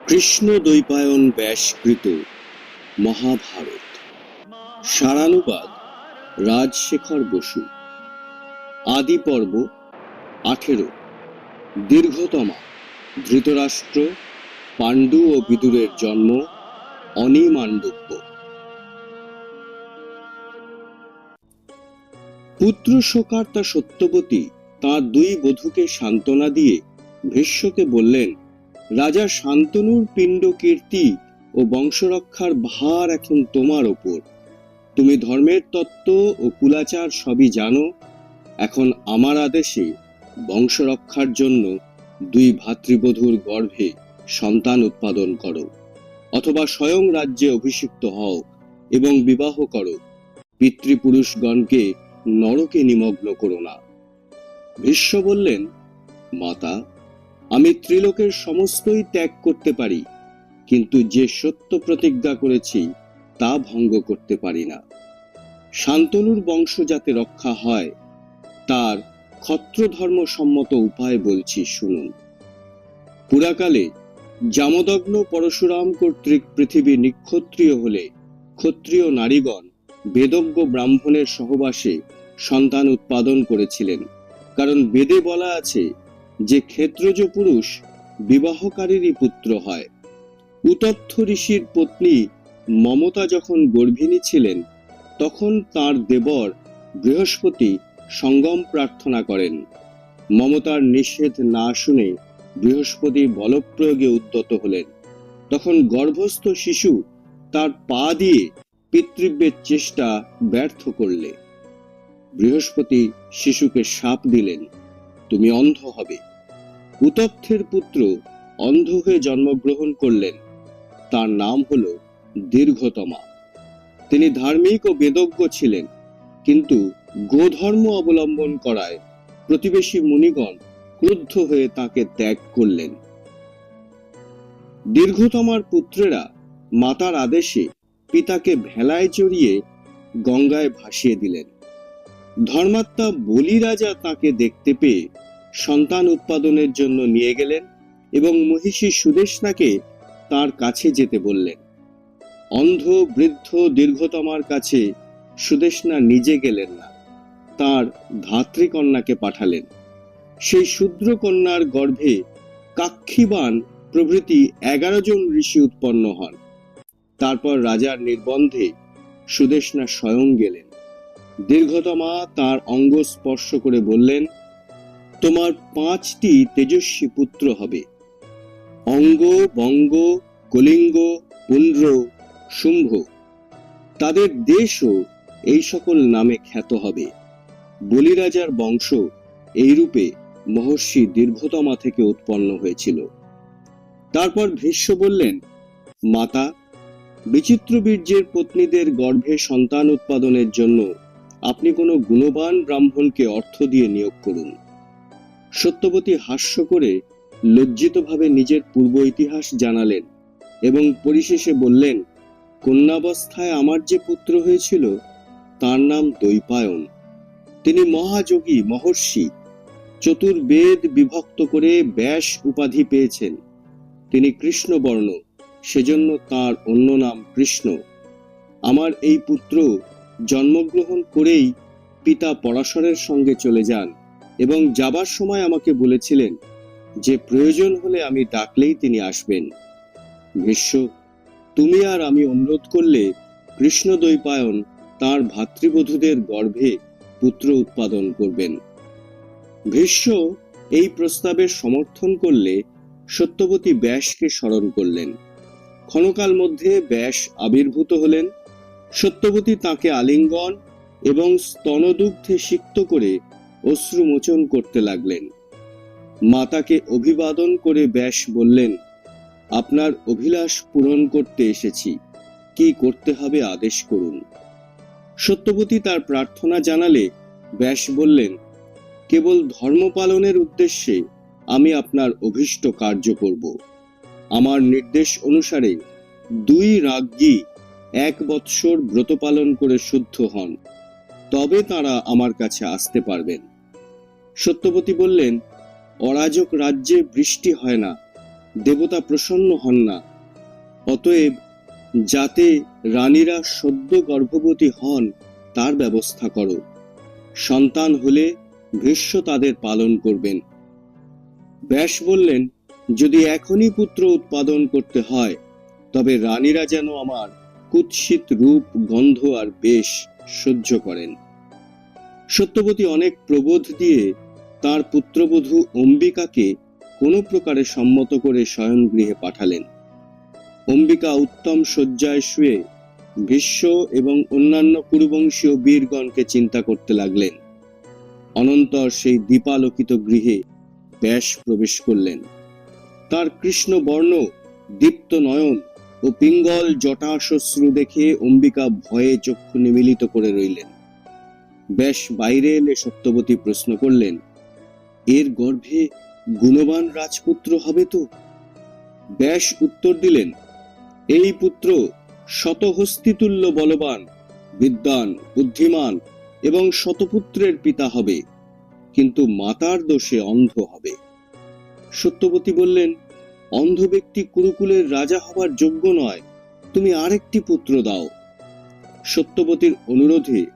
কৃষ্ণ দ্বৈপায়ন ব্যাসকৃত মহাভারত। সারানুবাদ রাজশেখর বসু। আদি পর্ব আঠেরো। দীর্ঘতমা ধৃতরাষ্ট্র, পাণ্ডু ও বিদুরের জন্ম অনিমান্ডব্য পুত্র শোকার্তা সত্যবতী তাঁর দুই বধূকে সান্ত্বনা দিয়ে ভীষ্মকে বললেন, রাজা শান্তনুর পিণ্ড কীর্তি ও বংশরক্ষার ভার এখন তোমার ওপর। তুমি ধর্মের তত্ত্ব ও কুলাচার সবই জানো। এখন আমার আদেশে বংশরক্ষার জন্য দুই ভাতৃবধূর গর্ভে সন্তান উৎপাদন করো, অথবা স্বয়ং রাজ্যে অভিষিক্ত হও এবং বিবাহ করো। পিতৃপুরুষগণকে নরকে নিমগ্ন করো না। ভীষ্ম বললেন, মাতা, আমি ত্রিলোকের সমস্তই ত্যাগ করতে পারি, কিন্তু যে সত্য প্রতিজ্ঞা করেছি, তা ভঙ্গ করতে পারি না। শান্তনুর বংশ যাতে রক্ষা হয়, তার ক্ষত্রধর্ম সম্মত উপায় বলছি, শুনুন। পুরাকালে জামদগ্ন পরশুরাম কর্তৃক পৃথিবী নিক্ষত্রিয় হলে ক্ষত্রিয় নারীগণ বেদজ্ঞ ব্রাহ্মণের সহবাসে সন্তান উৎপাদন করেছিলেন। কারণ বেদে বলা আছে যে ক্ষেত্রজ পুরুষ বিবাহকারীরই পুত্র হয়। উতথ্য ঋষির পত্নী মমতা যখন গর্ভিণী ছিলেন, তখন তার দেবর বৃহস্পতি সঙ্গম প্রার্থনা করেন। মমতার নিষেধ না শুনে বৃহস্পতি বলপ্রয়োগে উদ্যত হলেন। তখন গর্ভস্থ শিশু তার পা দিয়ে পিতৃব্যের চেষ্টা ব্যর্থ করলে। বৃহস্পতি শিশুকে সাপ দিলেন, তুমি অন্ধ হবে। উতথ্যের পুত্র অন্ধ হয়ে জন্মগ্রহণ করলেন। তার নাম হল দীর্ঘতমা। তিনি ধার্মিক ও বেদজ্ঞ ছিলেন, কিন্তু গোধর্ম অবলম্বন করায় প্রতিবেশী মুনিগণ ক্রুদ্ধ হয়ে তাকে ত্যাগ করলেন। দীর্ঘতমার পুত্রেরা মাতার আদেশে পিতাকে ভেলায় চড়িয়ে গঙ্গায় ভাসিয়ে দিলেন। ধর্মাত্মা বলি রাজা তাকে দেখতে পেয়ে সন্তান উৎপাদনের জন্য নিয়ে গেলেন এবং মহিষী সুদেশনাকে তার কাছে যেতে বললেন। অন্ধ, বৃদ্ধ, দীর্ঘতমার কাছে সুদেশনা নিজে গেলেন না। তার ধাত্রীকন্যাকে পাঠালেন। সেই শূদ্র কন্যার গর্ভে কাক্ষিবান প্রভৃতি এগারো জন ঋষি উৎপন্ন হন। তারপর রাজার নির্বন্ধে সুদেশনা স্বয়ং গেলেন। দীর্ঘতমা তার অঙ্গ স্পর্শ করে বললেন, তোমার পাঁচটি তেজস্বী পুত্র হবে। অঙ্গ, বঙ্গ, কলিঙ্গ, পুন্ড্র, শুম্ভ। তাদের দেশও এই সকল নামে খ্যাত হবে। বলিরাজার বংশ এইরূপে মহর্ষি দীর্ঘতমা থেকে উৎপন্ন হয়েছিল। তারপর ভীষ্ম বললেন, মাতা, বিচিত্র বীর্যের পত্নীদের গর্ভে সন্তান উৎপাদনের জন্য আপনি কোনো গুণবান ব্রাহ্মণকে অর্থ দিয়ে নিয়োগ করুন। সত্যবতী হাস্য করে লজ্জিতভাবে নিজের পূর্ব ইতিহাস জানালেন এবং পরিশেষে বললেন, কন্যাবস্থায় আমার যে পুত্র হয়েছিল, তার নাম দৈপায়ন তিনি মহাযোগী, মহর্ষি, চতুর্বেদ বিভক্ত করে ব্যাস উপাধি পেয়েছেন। তিনি কৃষ্ণবর্ণ, সেজন্য তার অন্য নাম কৃষ্ণ। আমার এই পুত্র জন্মগ্রহণ করেই পিতা পরাশরের সঙ্গে চলে যান এবং যাবার সময় আমাকে বলেছিলেন যে প্রয়োজন হলে আমি ডাকলেই তিনি আসবেন। ভীষ্ম তুমি আর আমি অনুরোধ করলে কৃষ্ণ দ্বৈপায়ন তাঁর ভাতৃবধূদের গর্ভে পুত্র উৎপাদন করবেন। ভীষ্ম এই প্রস্তাবের সমর্থন করলে সত্যবতী ব্যাসকে স্মরণ করলেন। ক্ষণকাল মধ্যে ব্যাস আবির্ভূত হলেন সত্যবতী তাকে আলিঙ্গন এবং স্তনদুগ্ধে সিক্ত করে অশ্রুমোচন করতে লাগলেন। মাতাকে অভিবাদন করে ব্যাস বললেন, আপনার অভিলাষ পূরণ করতে এসেছি। কি করতে হবে আদেশ করুন। সত্যবতী তার প্রার্থনা জানালে ব্যাস বললেন, কেবল ধর্ম পালনের উদ্দেশ্যে আমি আপনার অভীষ্ট কার্য করব। আমার নির্দেশ অনুসারে দুই রাজ্ঞী এক বৎসর ব্রত পালন করে শুদ্ধ হন, তবে তারা আমার কাছে আসতে পারবেন। সত্যবতী বললেন, অরাজক রাজ্যে বৃষ্টি হয় না, দেবতা প্রসন্ন হন না। অতএব যাতে রানীরা সদ্য গর্ভবতী হন, তার ব্যবস্থা করো। সন্তান হলে ভীষ্ম তাদের পালন করবেন। ব্যাস বললেন, যদি এখনই পুত্র উৎপাদন করতে হয়, তবে রানীরা যেন আমার কুৎসিত রূপ, গন্ধ আর বেশ সহ্য করেন। সত্যবতী অনেক প্রবোধ দিয়ে তার পুত্রবধূ অম্বিকাকে কোনো প্রকারে সম্মত করে শয়ন গৃহে পাঠালেন। অম্বিকা উত্তম শয্যায় শুয়ে ভীষ্ম এবং অন্যান্য কুরুবংশীয় বীরগণকে চিন্তা করতে লাগলেন। অনন্তর সেই দীপালোকিত গৃহে ব্যাস প্রবেশ করলেন। তার কৃষ্ণ বর্ণ দীপ্ত নয়ন ও পিঙ্গল জটাশশ্রু দেখে অম্বিকা ভয়ে চক্ষু নিমিলিত করে রইলেন। ব্যাস বাইরে এলে সত্যবতী প্রশ্ন করলেন, এর গর্ভে গুণবান রাজপুত্র হবে তো? ব্যাস উত্তর দিলেন, এই পুত্র শতহস্তিতুল্য বলবান, বিদ্বান, বুদ্ধিমান এবং শতপুত্রের পিতা হবে, কিন্তু মাতার দোষে অন্ধ হবে। সত্যবতী বললেন অন্ধ ব্যক্তি কুরুকুলের রাজা হবার যোগ্য নয়। তুমি আরেকটি পুত্র দাও। সত্যবতীর অনুরোধে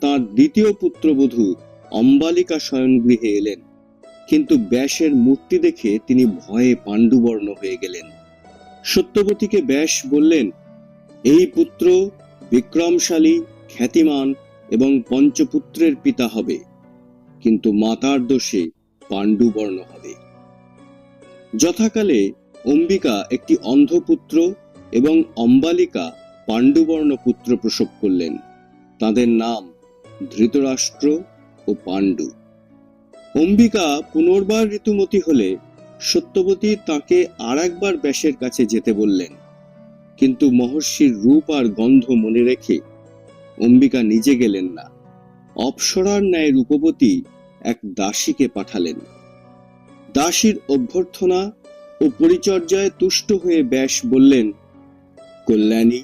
তার দ্বিতীয় পুত্রবধূ অম্বালিকা শয়ন গৃহে এলেন। কিন্তু ব্যাসের মূর্তি দেখে তিনি ভয়ে পাণ্ডুবর্ণ হয়ে গেলেন। সত্যবতীকে ব্যাস বললেন, এই পুত্র বিক্রমশালী, খ্যাতিমান এবং পঞ্চপুত্রের পিতা হবে। কিন্তু মাতার দোষে পাণ্ডুবর্ণ হবে। যথাকালে অম্বিকা একটি অন্ধপুত্র এবং অম্বালিকা পাণ্ডুবর্ণ পুত্র প্রসব করলেন। তাদের নাম ধৃতরাষ্ট্র ও পাণ্ডু। অম্বিকা পুনর্বার ঋতুমতী হলে সত্যবতী তাকে আর একবার ব্যাসের কাছে যেতে বললেন। কিন্তু মহর্ষির রূপ আর গন্ধ মনে রেখে অম্বিকা নিজে গেলেন না। অপসরার ন্যায় রূপবতী এক দাসীকে পাঠালেন। দাসীর অভ্যর্থনা ও পরিচর্যায় তুষ্ট হয়ে ব্যাস বললেন, কল্যাণী,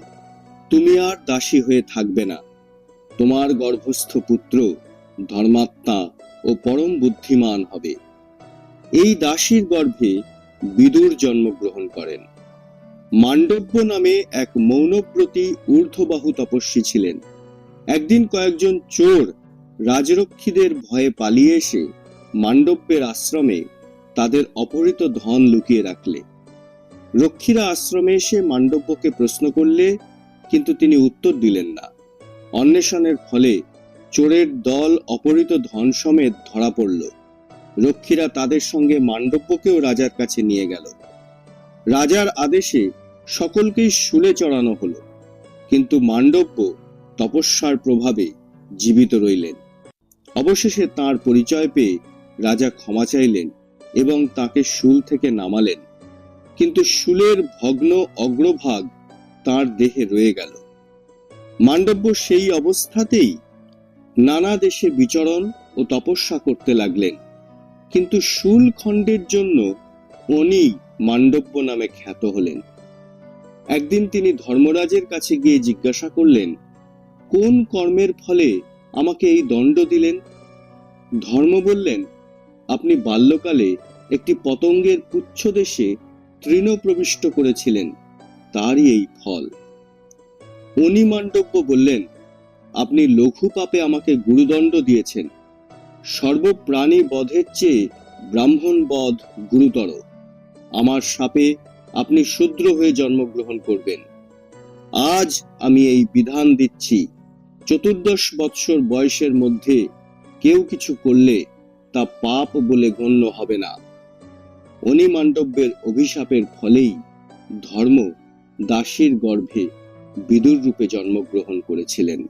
তুমি আর দাসী হয়ে থাকবে না। তোমার গর্ভস্থ পুত্র ধর্মাত্মা ও পরম বুদ্ধিমান হবে। এই দাসীর গর্ভে বিদুর জন্মগ্রহণ করেন। মান্ডব্য নামে এক মৌনব্রতী ঊর্ধ্ববাহু তপস্বী ছিলেন। একদিন কয়েকজন চোর রাজরক্ষীদের ভয়ে পালিয়ে এসে মান্ডব্যের আশ্রমে তাদের অপহৃত ধন লুকিয়ে রাখলে। রক্ষীরা আশ্রমে এসে মান্ডব্যকে প্রশ্ন করলে, কিন্তু তিনি উত্তর দিলেন না। অন্বেষণের ফলে চোরের দল অপহৃত ধন সমেত ধরা পড়ল। রক্ষীরা তাদের সঙ্গে মান্ডব্যকেও রাজার কাছে নিয়ে গেল। রাজার আদেশে সকলকেই শুলে চড়ানো হলো, কিন্তু মান্ডব্য তপস্যার প্রভাবে জীবিত রইলেন। অবশেষে তার পরিচয় পেয়ে রাজা ক্ষমা চাইলেন। এবং তাকে শুল থেকে নামালেন। কিন্তু শুলের ভগ্ন অগ্রভাগ তার দেহে রয়ে গেল। মান্ডব্য সেই অবস্থাতেই নানা দেশে বিচরণ ও তপস্যা করতে লাগলেন। কিন্তু শুল খণ্ডের জন্য উনি মান্ডব্য নামে খ্যাত হলেন। একদিন তিনি ধর্মরাজের কাছে গিয়ে জিজ্ঞাসা করলেন, কোন কর্মের ফলে আমাকে এই দণ্ড দিলেন? ধর্ম বললেন, আপনি বাল্যকালে একটি পতঙ্গের পুচ্ছ দেশে তৃণ প্রবিষ্ট করেছিলেন। তারই এই ফল। অনিমান্ডব্য বললেন, আপনি লঘু পাপে আমাকে গুরুদণ্ড দিয়েছেন। সর্বপ্রাণী বধের চেয়ে ব্রাহ্মণ বধ গুরুতর। আমার সাপে আপনি শূদ্র হয়ে জন্মগ্রহণ করবেন। আজ আমি এই বিধান দিচ্ছি, চতুর্দশ বৎসর বয়সের মধ্যে কেউ কিছু করলে তা পাপ বলে গণ্য হবে না। অনিমান্ডব্যের অভিশাপের ফলেই ধর্ম দাসের গর্ভে বিদুর রূপে জন্মগ্রহণ করেছিলেন।